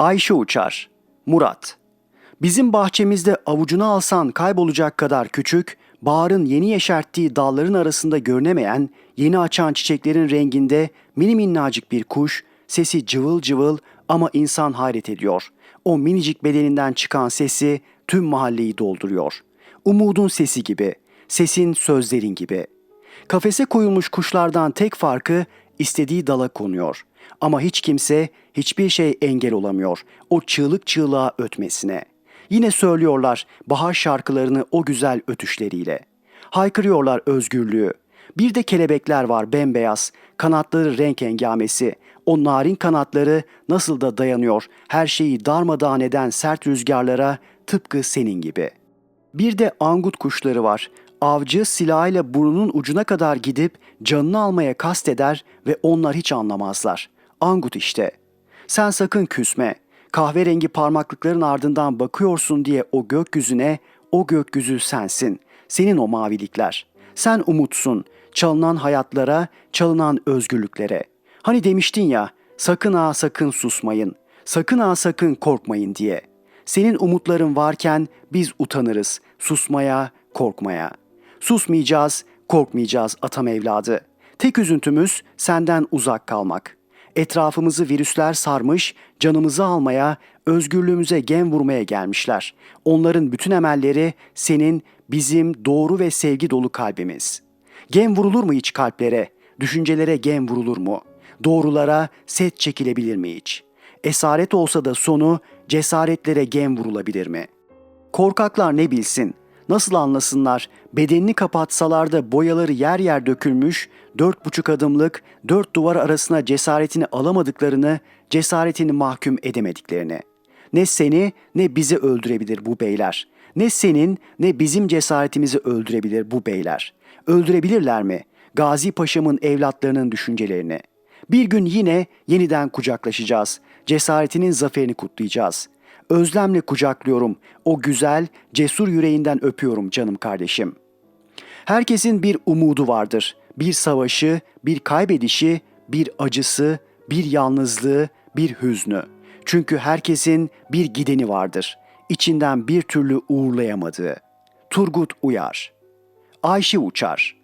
Ayşe Uçar, Murat. Bizim bahçemizde avucuna alsan kaybolacak kadar küçük, baharın yeni yeşerttiği dalların arasında görünemeyen, yeni açan çiçeklerin renginde mini minnacık bir kuş, sesi cıvıl cıvıl ama insan hayret ediyor. O minicik bedeninden çıkan sesi tüm mahalleyi dolduruyor. Umudun sesi gibi, sesin sözlerin gibi. Kafese koyulmuş kuşlardan tek farkı istediği dala konuyor. Ama hiç kimse, hiçbir şey engel olamıyor o çığlık çığlığa ötmesine. Yine söylüyorlar bahar şarkılarını o güzel ötüşleriyle. Haykırıyorlar özgürlüğü. Bir de kelebekler var bembeyaz, kanatları renk engamesi. O narin kanatları nasıl da dayanıyor her şeyi darmadağın eden sert rüzgarlara tıpkı senin gibi.'' Bir de angut kuşları var. Avcı silahıyla burnunun ucuna kadar gidip canını almaya kasteder ve onlar hiç anlamazlar. Angut işte. Sen sakın küsme. Kahverengi parmaklıkların ardından bakıyorsun diye o gökyüzüne, o gökyüzü sensin. Senin o mavilikler. Sen umutsun. Çalınan hayatlara, çalınan özgürlüklere. Hani demiştin ya, sakın ha sakın susmayın. Sakın ha sakın korkmayın diye.'' Senin umutların varken biz utanırız susmaya, korkmaya. Susmayacağız, korkmayacağız atam evladı. Tek üzüntümüz senden uzak kalmak. Etrafımızı virüsler sarmış, canımızı almaya, özgürlüğümüze gem vurmaya gelmişler. Onların bütün emelleri senin, bizim doğru ve sevgi dolu kalbimiz. Gem vurulur mu hiç kalplere? Düşüncelere gem vurulur mu? Doğrulara set çekilebilir mi hiç?'' esaret olsa da sonu cesaretlere gem vurulabilir mi? Korkaklar ne bilsin, nasıl anlasınlar, bedenini kapatsalar da boyaları yer yer dökülmüş, dört buçuk adımlık, dört duvar arasına cesaretini alamadıklarını, cesaretini mahkum edemediklerini. Ne seni ne bizi öldürebilir bu beyler. Ne senin ne bizim cesaretimizi öldürebilir bu beyler. Öldürebilirler mi? Gazi Paşa'mın evlatlarının düşüncelerini. Bir gün yine yeniden kucaklaşacağız. Cesaretinin zaferini kutlayacağız. Özlemle kucaklıyorum. O güzel, cesur yüreğinden öpüyorum canım kardeşim. Herkesin bir umudu vardır. Bir savaşı, bir kaybedişi, bir acısı, bir yalnızlığı, bir hüznü. Çünkü herkesin bir gideni vardır. İçinden bir türlü uğurlayamadığı. Turgut Uyar Ayşe Uçar